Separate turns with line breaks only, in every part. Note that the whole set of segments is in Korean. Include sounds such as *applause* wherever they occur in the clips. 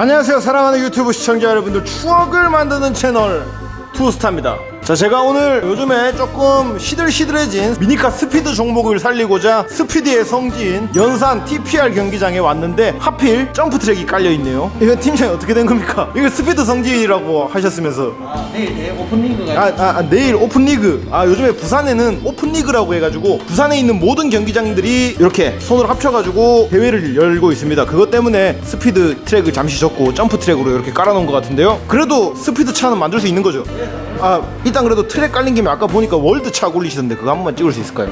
안녕하세요. 사랑하는 유튜브 시청자 여러분들 추억을 만드는 채널 투스타입니다 자 제가 오늘 요즘에 조금 시들시들해진 미니카 스피드 종목을 살리고자 스피드의 성지인 연산 TPR 경기장에 왔는데 하필 점프 트랙이 깔려있네요 이거 팀장이 어떻게 된 겁니까? 이거 스피드 성지라고 하셨으면서
아, 내일 내 오픈리그가
아, 아, 아, 내일 오픈리그. 아, 요즘에 부산에는 오픈리그라고 해가지고 부산에 있는 모든 경기장들이 이렇게 손을 합쳐가지고 대회를 열고 있습니다. 그것 때문에 스피드 트랙을 잠시 접고 점프 트랙으로 이렇게 깔아놓은 것 같은데요. 그래도 스피드 차는 만들 수 있는 거죠. 아, 일단 그래도 트랙 깔린 김에 아까 보니까 월드 차 굴리시던데 그거 한 번만 찍을 수 있을까요?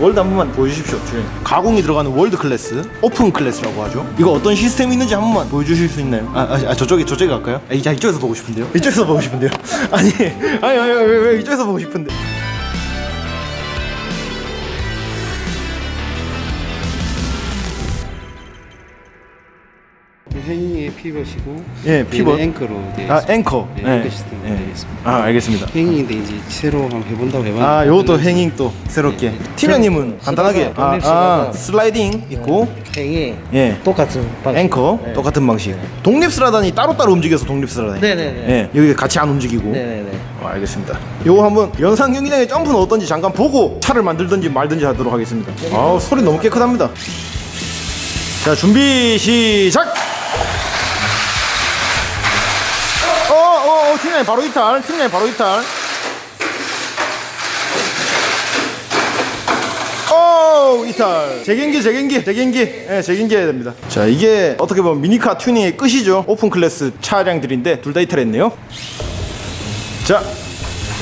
월드 한 번만 보여주십시오. 주인. 가공이 들어가는 월드 클래스, 오픈 클래스라고 하죠. 이거 어떤 시스템이 있는지 한 번만 보여주실 수 있나요? 아, 아, 아, 저쪽에 저쪽에 갈까요? 아, 이- 아, 이쪽에서 보고 싶은데요. 이쪽에서 보고 싶은데요. *laughs* 아니, 아니, 아니, 왜, 왜 이쪽에서 보고 싶은데?
행위의 피벗이고
예, 피벗.
얘는 앵커로 이제
아, 앵커.
네,
예.
앵커 시스템
예.
되겠습니다.
아, 알겠습니다.
행위인데 이제 새로 한번 해본다고 해봤는데
아, 요것도. 행잉 또 새롭게. 팀장님은 간단하게 아, 아. 슬라이딩 있고,
행이
예.
똑같은 방식.
앵커
네.
똑같은 방식. 독립 스라단이 따로따로 움직여서 독립 스라단.
네네네.
예, 여기 같이 안 움직이고.
네네네.
어, 알겠습니다. 요거 한번 연상 경기장의 점프는 어떤지 잠깐 보고 차를 만들든지 말든지 하도록 하겠습니다. 아우 소리 너무 깨끗합니다. 자 준비 시작. 팀장님 바로 이탈. 팀장님 바로 이탈. 오 이탈. 재경기 재경기 재경기. 예 재경기 해야 됩니다. 자 이게 어떻게 보면 미니카 튜닝의 끝이죠. 오픈 클래스 차량들인데 둘 다 이탈했네요. 자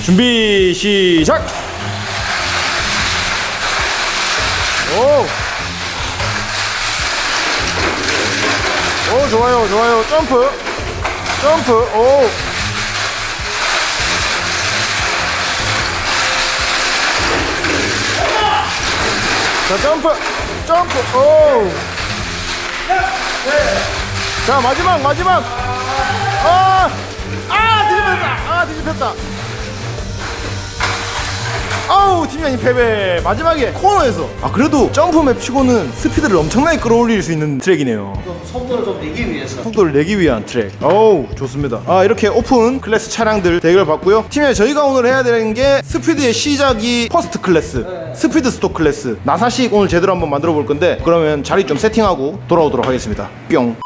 준비 시작! 오. 오 좋아요 좋아요. 점프 점프. 오 자 점프. 점프. 오. 자 마지막 마지막. 아, 아 뒤집혔다. 아 뒤집혔다 아우 팀장님 패배 마지막에 코너에서 아 그래도 점프맵 치고는 스피드를 엄청나게 끌어올릴 수 있는 트랙이네요
좀 속도를 좀 내기 위해서.
속도를 내기 위한 트랙. 어우 좋습니다. 아 이렇게 오픈 클래스 차량들 대결 봤고요. 팀에 저희가 오늘 해야 되는 게 스피드의 시작이 퍼스트 클래스, 스피드 스토 클래스. 나사식 오늘 제대로 한번 만들어 볼 건데 그러면 자리 좀 세팅하고 돌아오도록 하겠습니다. 뿅.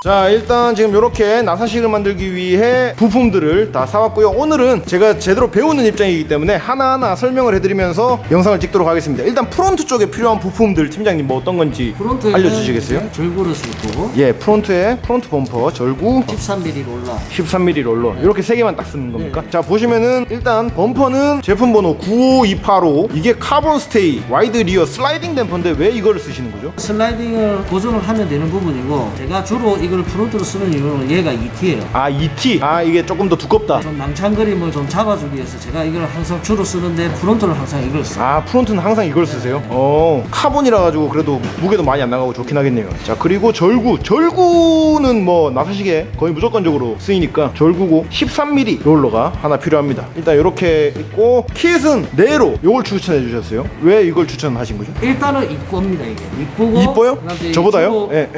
자 일단 지금 이렇게 나사식을 만들기 위해 부품들을 다 사왔고요 오늘은 제가 제대로 배우는 입장이기 때문에 하나하나 설명을 해드리면서 영상을 찍도록 하겠습니다 일단 프론트 쪽에 필요한 부품들 팀장님 뭐 어떤 건지
프론트에
알려주시겠어요?
절구를 쓸 거고
예 프론트에 프론트 범퍼 절구
13mm 롤러.
13mm 롤러 이렇게 세 개만 딱 쓰는 겁니까? 자 보시면은 일단 범퍼는 제품 번호 95285 이게 카본 스테이 와이드 리어 슬라이딩 댐퍼인데 왜 이걸 쓰시는 거죠?
슬라이딩을 고정을 하면 되는 부분이고 제가 주로 이걸 프론트로 쓰는 이유는 얘가 ET예요.
아 ET 아 이게 조금 더 두껍다
좀 낭창거림을 좀 잡아주기 위해서 제가 이걸 항상 주로 쓰는데 프론트를 항상 이걸 써요.
아 프론트는 항상 이걸 쓰세요? 어 카본이라 가지고 그래도 무게도 많이 안 나가고 좋긴 하겠네요 자 그리고 절구 절구는 뭐 나사식에 거의 무조건적으로 쓰이니까 절구고 13mm 롤러가 하나 필요합니다 일단 이렇게 있고 킷은 네로 요걸 추천해 주셨어요 왜 이걸 추천하신 거죠?
일단은 이쁘입니다 이게. 이쁘고
이뻐요?
그다음에
저보다요?
주로-
예.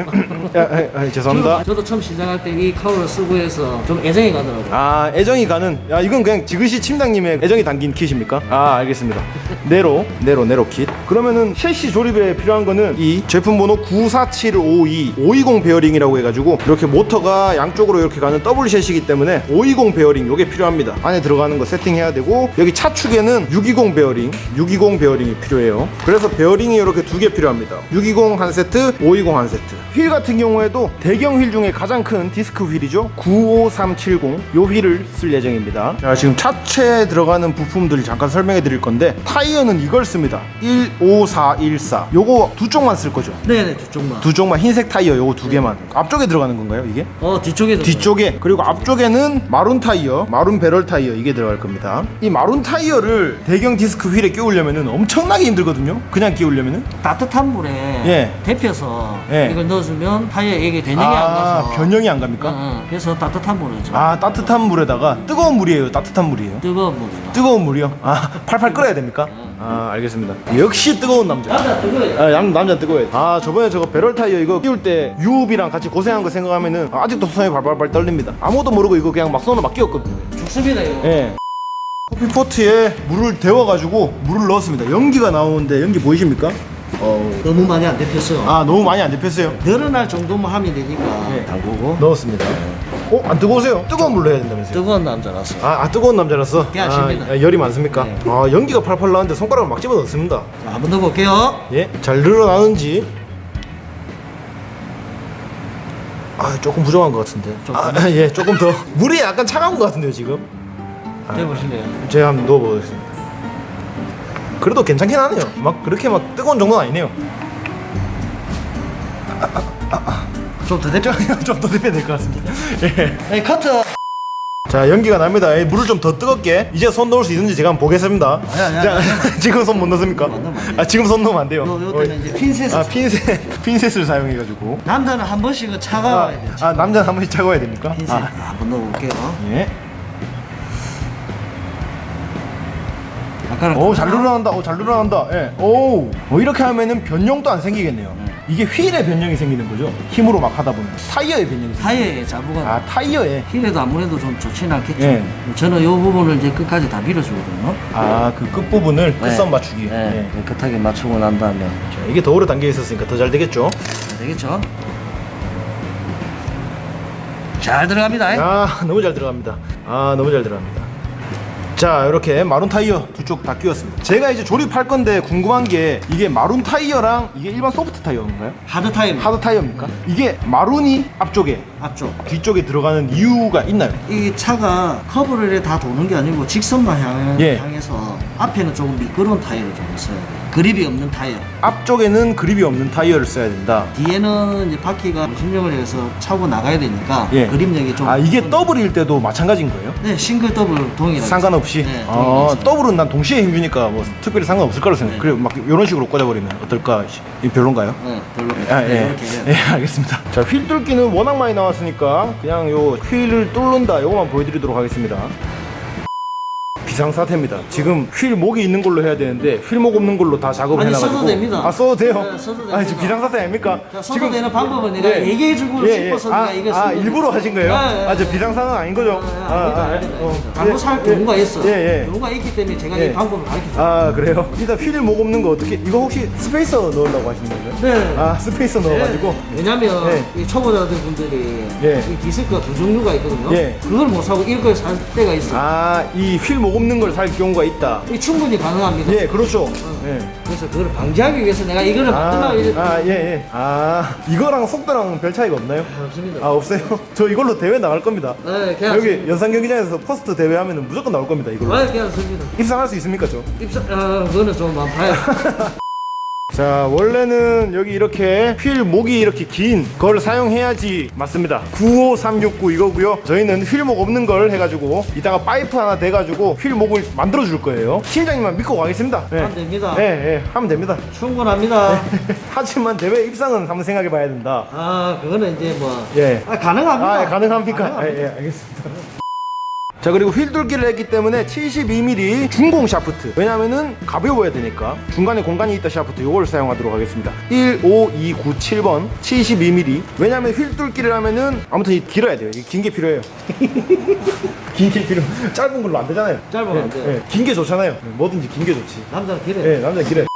야, 아, 아, 죄송합니다.
저도 처음 시작할 때 이 카우를 쓰고 해서 좀 애정이 가더라고요.
아, 애정이 가는. 야, 이건 그냥 지그시 팀장님의 애정이 담긴 kit입니까? 아, 알겠습니다. 네로, 네로, 네로 킷. 그러면은 셰시 조립에 필요한 거는 이 제품 번호 94752 520 베어링이라고 해가지고 이렇게 모터가 양쪽으로 이렇게 가는 더블 셰시이기 때문에 520 베어링 요게 필요합니다. 안에 들어가는 거 세팅해야 되고 여기 차축에는 620 베어링, 620 베어링이 필요해요. 그래서 베어링이 이렇게 두 개 필요합니다. 620 한 세트, 520 한 세트. 휠 같은 경우에도 대경 휠 중에 가장 큰 디스크 휠이죠. 95370. 요 휠을 쓸 예정입니다. 자, 지금 차체에 들어가는 부품들 잠깐 설명해 드릴 건데 타이어는 이걸 씁니다. 15414. 요거 두 쪽만 쓸 거죠.
네네 두 쪽만.
두 쪽만 흰색 타이어 요거 두 개만. 앞쪽에 들어가는 건가요, 이게?
어 뒤쪽에도.
뒤쪽에 그리고 앞쪽에는 마룬 타이어, 마룬 배럴 타이어 이게 들어갈 겁니다. 이 마룬 타이어를 대경 디스크 휠에 끼우려면은 엄청나게 힘들거든요. 그냥 끼우려면은.
따뜻한 물에
예.
데펴서
예.
이걸 넣어주면 타이어 이게 변형이 안
아,
가서.
변형이 안 갑니까?
응, 응. 그래서 따뜻한 물이죠.
아, 따뜻한 물에다가 뜨거운 물이에요. 따뜻한 물이에요.
뜨거운 물이요.
뜨거운 물이요? 아, 팔팔 끓여야 됩니까?
응.
아 알겠습니다 역시 뜨거운 남자
남자 뜨거워요.
아, 남, 남자 뜨거워요. 아, 저번에 저거 배럴 타이어 이거 끼울 때 유업이랑 같이 고생한 거 생각하면은 아직도 손이 발발발 떨립니다. 아무것도 모르고 이거 그냥 막 손으로 막 끼웠거든요.
죽습니다 이거.
예. 커피포트에 물을 데워가지고 물을 넣었습니다. 연기가 나오는데 연기 보이십니까? 어.
너무 많이 안 데폈어요.
아, 너무 많이 안 데폈어요.
늘어날 정도만 하면 되니까
네.
담그고
넣었습니다. 어, 안 뜨거우세요? 뜨거운 물로 해야 된다면서요?
뜨거운 남자라서
아, 아, 뜨거운 남자라서
예,
아,
아십니다.
아, 열이 많습니까?
네.
아, 연기가 팔팔 나는데 손가락을 막 집어 넣습니다.
자, 한번 더 볼게요.
예, 잘 늘어나는지. 아, 조금 부족한 것 같은데.
조금?
아, *laughs* 예, 조금 더. 물이 약간 차가운 것 같은데요, 지금. 아,
해보실래요?
제가 한번 넣어보겠습니다. 그래도 괜찮긴 하네요. 막 그렇게 막 뜨거운 정도는 아니네요.
좀더 데펴.
좀더 데펴야 될것 같습니다. 예.
네, 커트.
자, 연기가 납니다. 예, 물을 좀 더 뜨겁게. 이제 손 넣을 수 있는지 제가 한번 보겠습니다.
아니, 아니, 아니,
자,
아니. *laughs*
지금 손 못 넣습니까?
안 넣으면 안 돼요.
아, 지금 손 넣으면 안 돼요.
요, 요 때는 이제 핀셋을.
아, 핀셋, *laughs* 핀셋을 사용해가지고.
남자는 한 번씩은
아,
차가워야 돼요.
아 남자는 한 번씩 차가워야 됩니까?
핀셋.
아,
한번 넣어볼게요.
예.
아까랑
오, 잘 늘어난다. 오, 잘 늘어난다. 예. 오. 어, 이렇게 하면은 변형도 안 생기겠네요. 이게 휠의 변형이 생기는 거죠. 힘으로 막 하다 보면. 타이어의 변형이 생기
타이어에 자부가
아, 타이어에.
힐에도 아무래도 좀 좋지는 않겠죠.
예.
저는 이 부분을 이제 끝까지 다 밀어주거든요.
아, 그 끝부분을 끝선 맞추기.
네,
예.
깨끗하게 맞추고 난 다음에
자, 이게 더 오래 담겨 있었으니까 더 잘 되겠죠.
자, 되겠죠? 잘 들어갑니다.
아, 너무 잘 들어갑니다. 아, 너무 잘 들어갑니다. 자, 이렇게 마룬 타이어 두 쪽 다 끼웠습니다. 제가 이제 조립할 건데 궁금한 게 이게 마룬 타이어랑 이게 일반 소프트 타이어인가요?
하드 타임
하드 타이어입니까? 이게 마룬이 앞쪽에
앞쪽.
뒤쪽에 들어가는 이유가 있나요?
이 차가 커브를 다 도는 게 아니고 직선만 향,
예.
향해서 앞에는 조금 미끄러운 타이어를 좀 써야 돼요. 그립이 없는 타이어.
앞쪽에는 그립이 없는 타이어를 써야 된다.
뒤에는 이제 바퀴가 신경을 해서 차고 나가야 되니까
예.
그립력이 좀.
아 이게 더블일 때도 마찬가지인 거예요?
네, 싱글 더블 동일하게.
상관없이.
네,
아,
동일하게.
더블은 난 동시에 힘주니까 뭐 특별히 상관없을 거라 생각.
네.
그래 막 이런 식으로 꽂아버리면 어떨까? 이 별론가요?
네, 별로.
아,
네,
예.
이렇게 해야
예,
돼요.
알겠습니다. 자, 휠 뚫기는 워낙 많이 나왔으니까 그냥 요 휠을 뚫는다 요거만 보여드리도록 하겠습니다. 비상사태입니다. 지금 휠 목이 있는 걸로 해야 되는데 휠 목 없는 걸로 다 작업을
아니,
해놔가지고
써도 됩니다.
아 써도 돼요?
네, 써도
아니
됩니다.
지금 비상사태 아닙니까?
자, 써도 되는 방법은 내가
예.
얘기해주고
예, 예.
싶어서
아,
내가 이거
아 일부러 하신 거예요?
네, 네,
아저
네.
비상상황 아닌 거죠?
아, 아니다, 아니다.
어.
잘못
예,
살
예.
경우가 있어.
예, 예.
경우가 있기 때문에 제가
예.
이 방법을 가르쳐줘.
아 그래요? 일단 휠 목 없는 거 어떻게 이거 혹시 스페이서 넣으려고 하시는 건가요?
네.
아 스페이서 넣어가지고
왜냐면
네.
이 초보자들 분들이
예.
이 디스크가 두 종류가 있거든요.
예.
그걸 못 사고 이걸 살 때가 있어. 요
아이 휠 목 없는 걸 살 경우가 있다.
이 충분히 가능합니다.
예, 그렇죠. 예.
그래서 그걸 방지하기 위해서 내가 이거를
아,
이제
아, 예, 예. 아, 이거랑 속도랑 별 차이가 없나요?
없습니다.
아, 없어요? *laughs* 저 이걸로 대회 나갈 겁니다.
네, 그냥
여기 연산 경기장에서 퍼스트 대회 하면은 무조건 나올 겁니다, 이걸로.
아, 괜찮습니다.
입상할 수 있습니까, 저?
입사, 아, 그거는 좀 한번 봐요. *laughs*
자, 원래는 여기 이렇게 휠 목이 이렇게 긴 걸 사용해야지 맞습니다. 95369 이거고요. 저희는 휠목 없는 걸 해가지고 이따가 파이프 하나 대가지고 휠 목을 만들어 줄 거예요. 팀장님만 믿고 가겠습니다. 네.
하면 됩니다.
네, 네, 하면 됩니다.
충분합니다. *laughs*
하지만 대회 입상은 한번 생각해 봐야 된다.
아, 그거는 이제 뭐.
예.
아, 가능합니다.
아, 예, 가능합니까? 예, 예, 알겠습니다. 자 그리고 휠 뚫기를 했기 때문에 72mm 중공 샤프트. 왜냐면은 가벼워야 되니까 중간에 공간이 있다 샤프트 요걸 사용하도록 하겠습니다. 15297번 72mm 왜냐면 휠 뚫기를 하면은 아무튼 이 길어야 돼요. 긴 게 필요해요. *laughs* 긴 게 필요. 짧은 걸로 안 되잖아요.
짧으면 안 돼요.
긴 게 좋잖아요. 뭐든지 긴 게 좋지.
남자는 길어요.
네, 남자 길에.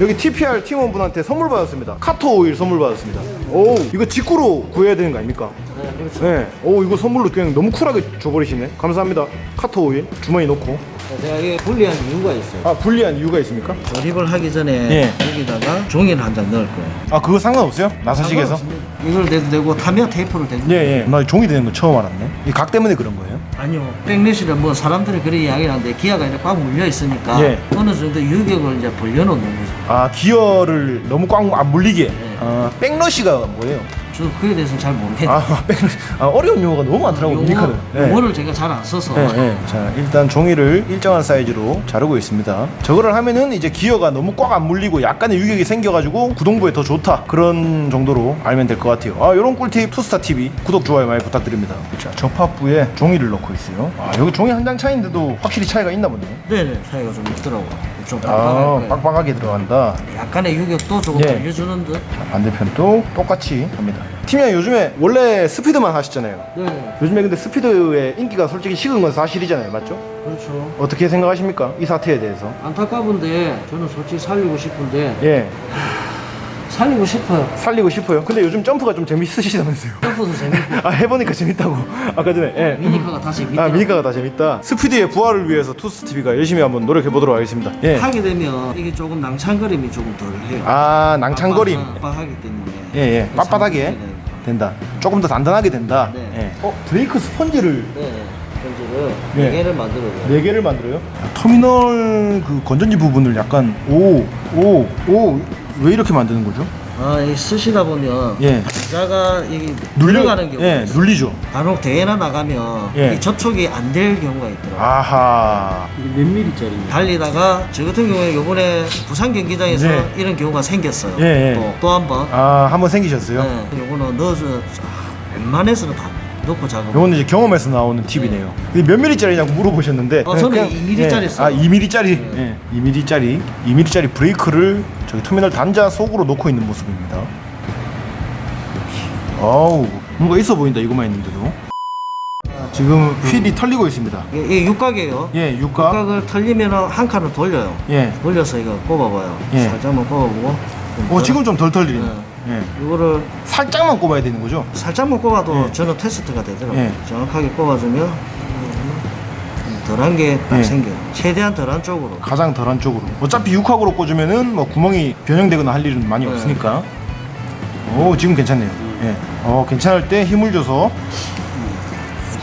여기 TPR 팀원분한테 선물 받았습니다. 카토 오일 선물 받았습니다. 오, 이거 직구로 구해야 되는 거 아닙니까?
네, 그렇죠.
네. 오, 이거 선물로 그냥 너무 쿨하게 줘버리시네. 감사합니다. 카토 오일 주머니 넣고.
자, 제가 이게 분리한 이유가 있어요.
아, 불리한 이유가 있습니까?
조립을 하기 전에
예.
여기다가 종이를 한 장 넣을 거예요.
아, 그거 상관없어요? 나사식에서?
이걸 대도 되고 타면 테이프를 대도
예, 예. 나 종이 되는 거 처음 알았네. 이 각 때문에 그런 거예요?
아니요. 백래시는 뭐 사람들이 그렇게 이야기를 하는데 기아가 이렇게 꽉 물려 있으니까
예.
어느 정도 유격을 이제 벌려놓는 거죠.
아, 기어를 너무 꽉 안 물리게.
네.
아, 백러시가 뭐예요?
저 그에 대해서는 잘 모르겠는데
아, *laughs* 백러시. 아, 어려운 용어가 너무 많더라고, 미카는.
용어, 용어를 제가 잘 안 써서
네, 네. 자, 일단 종이를 일정한 사이즈로 자르고 있습니다. 저거를 하면은 이제 기어가 너무 꽉 안 물리고 약간의 유격이 생겨가지고 구동부에 더 좋다. 그런 정도로 알면 될 것 같아요. 아, 요런 꿀팁 투스타 TV 구독 좋아요 많이 부탁드립니다. 자, 접합부에 종이를 넣고 있어요. 아, 여기 종이 한 장 차인데도 확실히 차이가 있나 보네요.
네네 차이가 좀 있더라고요.
좀아
거예요.
빡빡하게 들어간다
약간의 유격도 조금
예.
알려주는 듯.
자, 반대편도 똑같이 합니다 팀장 요즘에 원래 스피드만 하시잖아요
네,
요즘에 근데 스피드의 인기가 솔직히 식은 건 사실이잖아요 맞죠?
그렇죠.
어떻게 생각하십니까? 이 사태에 대해서
안타까운데 저는 솔직히 살리고 싶은데
예
살리고 싶어요.
살리고 싶어요 근데 요즘 점프가 좀 재밌으시다면서요
점프도 재밌고 *laughs*
아 해보니까 재밌다고 아까 전에 예.
미니카가 다 재밌다.
아 미니카가 다 재밌다 스피드의 부활을 위해서 투스TV가 열심히 한번 노력해 보도록 하겠습니다 예.
하게 되면 이게 조금 낭창거림이 조금 덜 해요.
아 낭창거림
빡빡하기 때문에.
예예 빳빳하게
네.
된다 조금 더 단단하게 된다
네.
예. 어 브레이크 스펀지를
네,
예.
네 개를 만들어요.
네 개를 만들어요 터미널 그 건전지 부분을 약간 오 오 오 왜 이렇게 만드는 거죠?
아, 이 쓰시다 보면
예
자가
눌려
눌려가는 경우가
예
있어요.
눌리죠
간혹 대회나 나가면
예.
이 접촉이 안 될 경우가 있더라고요.
아하
이게 몇 미리짜리?
달리다가 저 같은 경우에 요번에 부산 경기장에서
네.
이런 경우가 생겼어요.
예, 예.
또또한 번.
아 한번 생기셨어요?
네, 요거는 넣어서 아, 웬만해서는 다 넣고 작업.
요거는 이제 경험에서 나오는 팁이네요. 이게 몇 미리짜리냐고 물어보셨는데
어, 저는
그냥-
2mm 짜리
예.
써요.
아 2mm짜리 예. 2mm짜리 2mm짜리 브레이크를 저기 터미널 단자 속으로 놓고 있는 모습입니다. 어우 뭔가 있어 보인다 이거만 있는데도 지금 휠이 털리고 있습니다.
이게, 이게 육각이에요.
예 육각
육각을 털리면 한 칸을 돌려요.
예.
돌려서 이거 꼽아봐요.
예.
살짝만 꼽아보고. 좀
어
더.
지금 좀 덜 털리네.
네.
예.
이거를
살짝만 꼽아야 되는 거죠?
살짝만 꼽아도
예.
저는 테스트가 되더라고요.
예.
정확하게 꼽아주면 음, 덜한 게딱
예.
생겨요. 최대한 덜한 쪽으로.
가장 덜한 쪽으로. 어차피 육각으로 꽂으면은 뭐 구멍이 변형되거나 할 일은 많이
네.
없으니까. 오 지금 괜찮네요. 예. 어 괜찮을 때 힘을 줘서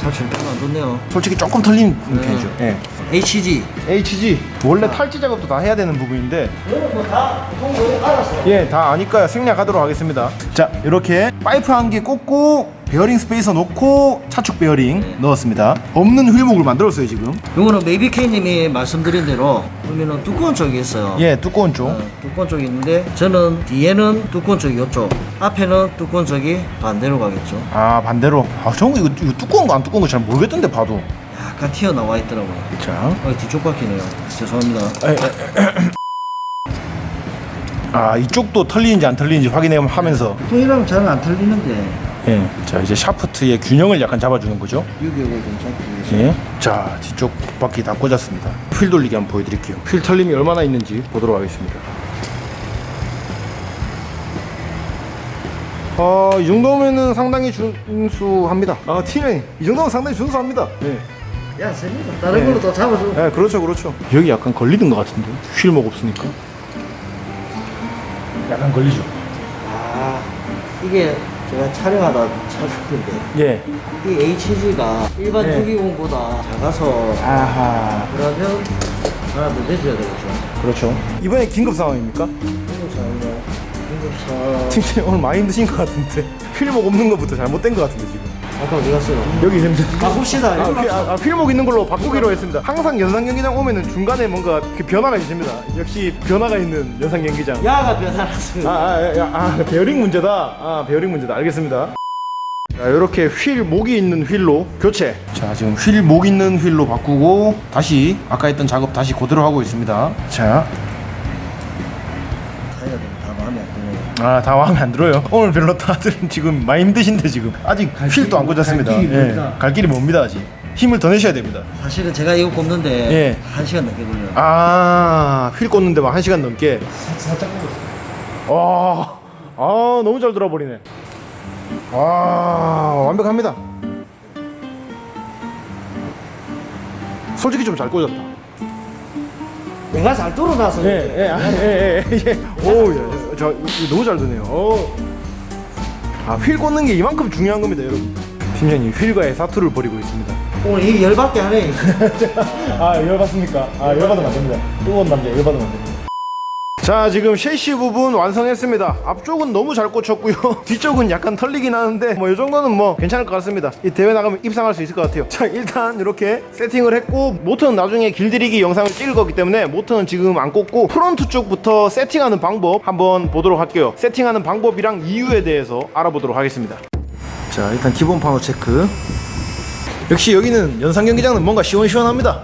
사실 별로 안 좋네요.
솔직히 조금 털린
네.
편이죠. 예.
HG.
HG 원래 탈지 작업도 다 해야 되는 부분인데
뭐다 통보에 알았어요.
예 다 아니까 생략하도록 하겠습니다. 자 이렇게 파이프 한 개 꽂고 베어링 스페이서 놓고 차축 베어링 넣었습니다. 없는 휠목을 만들었어요 지금.
요거는 메이비케이님이 말씀드린 대로 보면은 두꺼운 쪽이 있어요.
예 두꺼운 쪽.
어, 두꺼운 쪽이 있는데 저는 뒤에는 두꺼운 쪽이 이쪽, 앞에는 두꺼운 쪽이 반대로 가겠죠.
아 반대로. 아 저는 이거, 이거 두꺼운 거 안 두꺼운 거 잘 모르겠던데 봐도.
약간 튀어나와 있더라고요.
자.
어, 뒤쪽 바퀴네요. 죄송합니다.
아 이쪽도 털리는지 안 털리는지 확인하면서
통이라면 잘안 털리는데
예. 자 이제 샤프트의 균형을 약간 잡아주는 거죠.
유격을 좀 잡기 위해서.
예. 자 뒤쪽 바퀴 다 꽂았습니다. 휠 돌리기 한번 보여드릴게요. 휠 털림이 얼마나 있는지 보도록 하겠습니다. 아, 이 정도면은 상당히 준수합니다. 아, 팀이 이 정도면 상당히 준수합니다. 예.
야, 셉니다. 다른
네.
걸로 더 잡아줘.
예, 그렇죠, 그렇죠. 여기 약간 걸리는 것 같은데 휠목 없으니까. 약간 걸리죠.
아, 이게 제가 촬영하다 찾았는데
예.
이 HG가 일반
네.
투기공보다 작아서
아하.
그러면 하나 더 내줘야 되겠죠.
그렇죠. 이번에 긴급 상황입니까?
중국사는요. 중국사
팀장님 오늘 많이 힘드신 것 같은데 휠목 없는 것부터 잘못된 것 같은데 지금.
아까 어디 갔어요?
여기 냄새.
바꿉시다.
아, 휠, 아, 아, 휠목 있는 걸로 바꾸기로 했습니다. 항상 연상 경기장 오면은 중간에 뭔가 그 변화가 있습니다. 역시 변화가 있는 연상 경기장.
야가 변화났어요.
아, 아, 아, 아, 베어링 문제다. 아, 베어링 문제다. 알겠습니다. 자, 이렇게 휠 목이 있는 휠로 교체. 자, 지금 휠 목 있는 휠로 바꾸고 다시 아까 했던 작업 다시 그대로 하고 있습니다. 자,
다 마음에 안 드네요.
아, 다 마음에 안 들어요. 오늘 별로 다들 지금 많이 힘드신데 지금 아직 휠도 안 꽂았습니다.
갈 길이
예,
멉니다.
갈 길이 멉니다 아직. 힘을 더 내셔야 됩니다.
사실은 제가 이거 꼽는데
예.
한 시간 넘게 걸려요.
아, 휠 꽂는데 막한 시간 넘게.
살짝
와, 아, 너무 잘 돌아버리네. 와, 완벽합니다. 솔직히 좀 잘 꽂았다.
내가 잘 돌아나서
예, 예, 아, 예, 예, 예. 오, 예, 저 너무 잘 되네요. 오. 아, 휠 꽂는 게 이만큼 중요한 겁니다, 여러분. 팀장님 휠과의 사투를 벌이고 있습니다.
오늘 이 열받게 하네. *laughs*
아 열받습니까? 아 열받으면 안 됩니다. 뜨거운 남자 열받으면 안 됩니다. 자 지금 셰시 부분 완성했습니다. 앞쪽은 너무 잘 꽂혔고요. *laughs* 뒤쪽은 약간 털리긴 하는데 뭐 이 정도는 뭐 괜찮을 것 같습니다. 이 대회 나가면 입상할 수 있을 것 같아요. *laughs* 자 일단 이렇게 세팅을 했고 모터는 나중에 길들이기 영상을 찍을 거기 때문에 모터는 지금 안 꽂고 프론트 쪽부터 세팅하는 방법 한번 보도록 할게요. 세팅하는 방법이랑 이유에 대해서 알아보도록 하겠습니다. 자 일단 기본 파워 체크 역시 여기는 연상 경기장은 뭔가 시원시원합니다